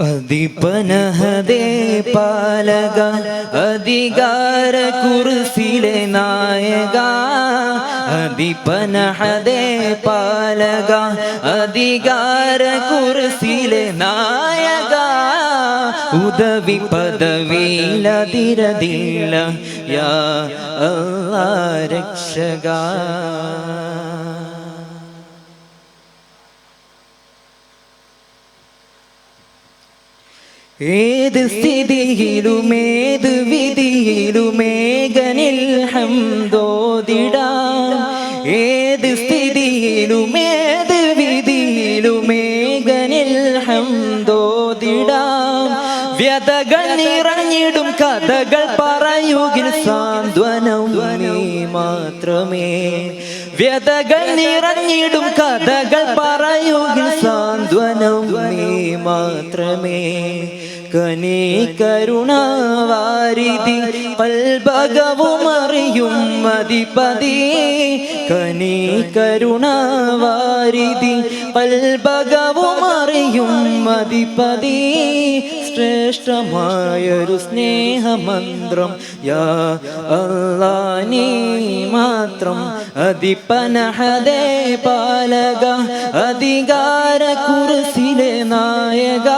അധിപനഹദേ പാലക അധികാര കുറിസിലെ നായക. അധിപനഹദേ പാലക അധികാര കുറിസിലെ നായക. ഉദവി പദവിയിലതിരതില്ല യാ അല്ലാ രക്ഷക. ഏത് സ്ഥിതിയിലും ഏത് വിധിയിലും ഏകനിൽ ഹംദോദിടാം. ഏത് സ്ഥിതിയിലും ഏത് വിധിയിലും വിധിയിലുമേകനിൽ ഹംദോദിടാം. വ്യതകൾ നിറഞ്ഞിടും കഥകൾ പറയുകിൽ സാന്ത്വനം നീ മാത്രമേ. വ്യതകൾ നിറഞ്ഞിടും കഥകൾ പറയുകിൽ സാന്ത്വനം മാത്രമേ. കനീ കരുണാവാരിധി പൽഭകവും മതിപതി. കനീ കരുണാവാരിധി പൽഭകവും മതിപതി. ശ്രേഷ്ഠമായൊരു സ്നേഹമന്ത്രം യാ അല്ലാ നീ മാത്രം. അധിപനഹദേ പാലക അധികാര കുറിസിലെ നായക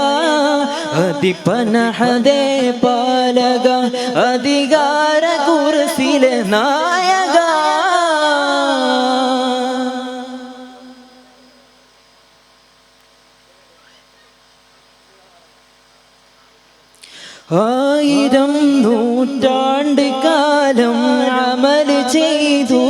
അധിപനഹദേ പാലക അധികാര കുറിസിലെ നായക. ആയിരം നൂറ്റാണ്ട് കാലം അമൽ ചെയ്തു.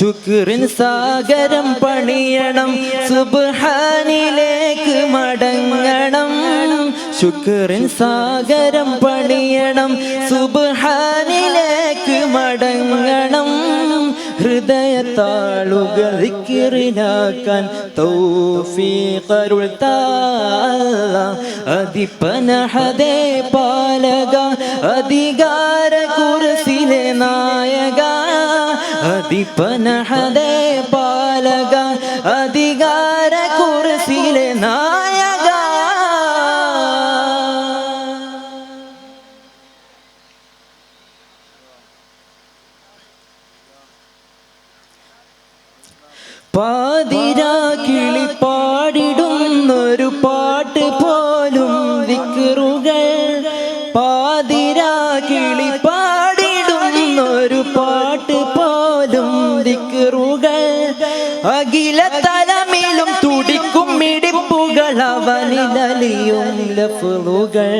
ശുക്രിൻ സാഗരം പണിയണം സുബ്ഹാനിലേക്ക് മടങ്ങണം. ശുക്രിൻ സാഗരം പണിയണം സുബ്ഹാനിലേക്ക് മടങ്ങണം. ഹൃദയത്താളുകൾ കിറിനാക്കാൻ തൗഫീഖരുൾ താല അതിപ്പനഹദേ പാലക അധികാര അധിപനഹദേ പാലക അധികാര കുറിസിലെ നായക. പാതിരാ കിളി പാടിടുന്നൊരു പാട്ട് പോലും വിക്കറുകൾ. പാതിരാ കിളി അവനിലലിയും ലഫ്ലുകൾ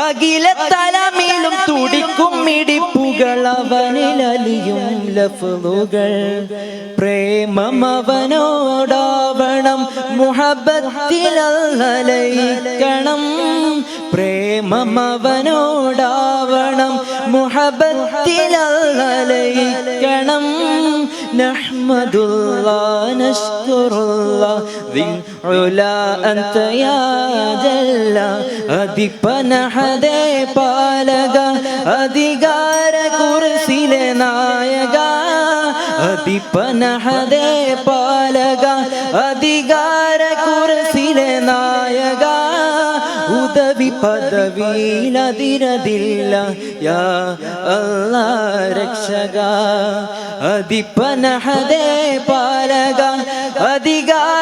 അഖില തലമിലും തുടിക്കും മിടിപ്പുകൾ അവനിലലിയും ലഫ്ലുകൾ പ്രേമം അവനോടാവണം മുഹബത്തിലലയിക്കണം പ്രേമം അവനോടാവണം മുഹബത്തിലലയിക്കണം നഹ്മദുല്ലാ നഷ്കുറുല്ലാ ദിൽ ഉലാ അൻത യാ ജല്ല അധിപനഹദേ പാലക അധികാര കുർസിലെ നായക അധിപനഹദേ പാലക അധികാര കുർസിലെ നായക ഉദവി പദവിയിലതിരതില്ല യാ അല്ലാ രക്ഷക. അധിപനഹദേ പാലക. അധികാര